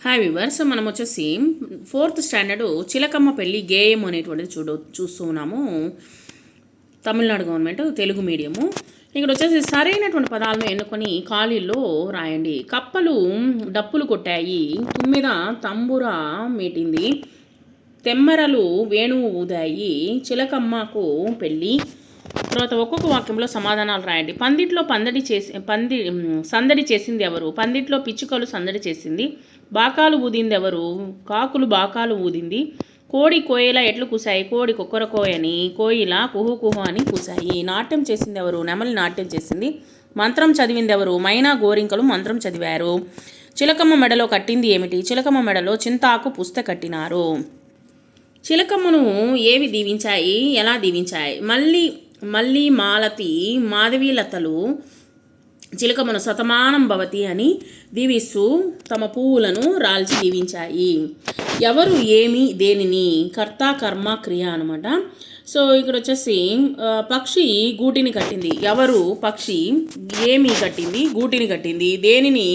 Hi viewers మనం వచ్చేసి fourth standard చిలకమ్మ పెళ్ళి గేయం అనేటువంటిది చూడ చూస్తూ ఉన్నాము తమిళనాడు గవర్నమెంట్ తెలుగు మీడియము ఇక్కడ వచ్చేసి సరైనటువంటి పదాలను ఎన్నుకొని ఖాళీల్లో రాయండి. కప్పలు డప్పులు కొట్టాయి. తుమ్మిద తంబుర మీటింది. తెమ్మరలు వేణువు ఊదాయి. చిలకమ్మకు పెళ్ళి తర్వాత ఒక్కొక్క వాక్యంలో సమాధానాలు రాయండి. పందిట్లో పందడి చేసి పంది సందడి చేసింది ఎవరు? పందిట్లో పిచ్చుకలు సందడి చేసింది. బాకాలు ఊదింది ఎవరు? కాకులు బాకాలు ఊదింది. కోడి కోయిల ఎట్లు కూసాయి కోడి కుక్కర కోయని కోయిల కుహు కుహు అని కూసాయి నాట్యం చేసింది ఎవరు? నెమలి నాట్యం చేసింది. మంత్రం చదివింది ఎవరు? మైనా గోరింకలు మంత్రం చదివారు. చిలకమ్మ మెడలో కట్టింది ఏమిటి? చిలకమ్మ మెడలో చింతాకు పుస్త కట్టినారు. చిలకమ్మను ఏవి దీవించాయి? ఎలా దీవించాయి? మళ్ళీ మళ్ళీ మాలతి మాధవీలతలు చిలకమును శతమానం భవతి అని దీవిస్తూ తమ పువ్వులను రాల్చి దీవించాయి. ఎవరు ఏమి దేనిని కర్త కర్మ క్రియ అనమాట సో ఇక్కడ వచ్చేసి పక్షి గూటిని కట్టింది. ఎవరు పక్షి ఏమి కట్టింది గూటిని కట్టింది దేనిని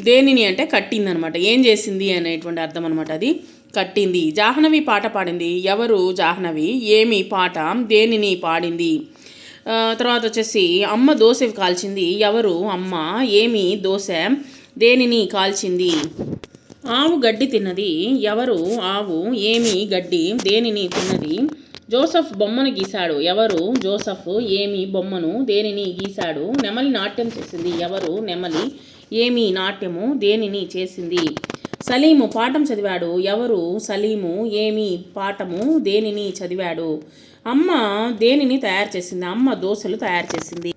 దేనిని అంటే కట్టింది అనమాట ఏం చేసింది అనేటువంటి అర్థం అనమాట అది. కట్టింది. జాహ్నవి పాట పాడింది. ఎవరు జాహ్నవి? ఏమి పాట? దేనిని పాడింది? తర్వాత వచ్చేసి అమ్మ దోశ కాల్చింది. ఎవరు? అమ్మ. ఏమి దోశ? దేనిని కాల్చింది? ఆవు గడ్డి తిన్నది. ఎవరు? ఆవు. ఏమి గడ్డి? దేనిని తిన్నది? జోసఫ్ బొమ్మను గీశాడు. ఎవరు? జోసఫ్. ఏమి బొమ్మను దేనిని గీశాడు? నెమలి నాట్యం చేసింది. ఎవరు? నెమలి. ఏమి నాట్యము దేనిని చేసింది? సలీము పాఠం చదివాడు ఎవరు? సలీము ఏమి పాఠము? దేనిని చదివాడు? అమ్మ దేనిని తయారు చేసింది? అమ్మ దోశలు తయారు చేసింది.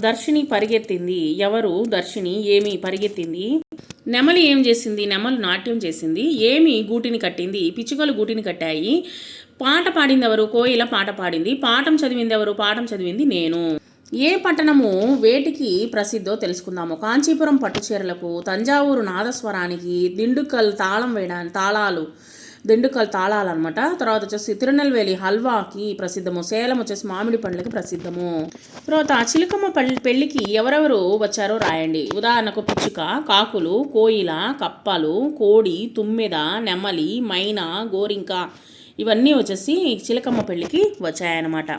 దర్శిని పరిగెత్తింది. ఎవరు? దర్శిని ఏమి పరిగెత్తింది? నెమలి ఏం చేసింది? నెమలు నాట్యం చేసింది. ఏమి గూటిని కట్టింది? పిచ్చుకలు గూటిని కట్టాయి. పాట పాడింది ఎవరు? కోయిల పాట పాడింది. పాఠం చదివింది ఎవరు? పాఠం చదివింది నేను. ఏ పట్టణము వేటికి ప్రసిద్ధో తెలుసుకుందాము. కాంచీపురం పట్టుచీరలకు తంజావూరు నాదస్వరానికి దిండుకల్ తాళం వేయడానికి తాళాలు దిండుకల్ తాళాలు అనమాట తర్వాత వచ్చేసి తిరునెల్వేలి హల్వాకి ప్రసిద్ధము సేలం వచ్చేసి మామిడి పండ్లకి ప్రసిద్ధము. తర్వాత చిలకమ్మ పల్లి పెళ్ళికి ఎవరెవరు వచ్చారో రాయండి. ఉదాహరణకు పిచ్చుక కాకులు కోయిల కప్పలు కోడి తుమ్మెద నెమలి మైనా గోరింక ఇవన్నీ వచ్చేసి చిలకమ్మ పెళ్ళికి వచ్చాయన్నమాట.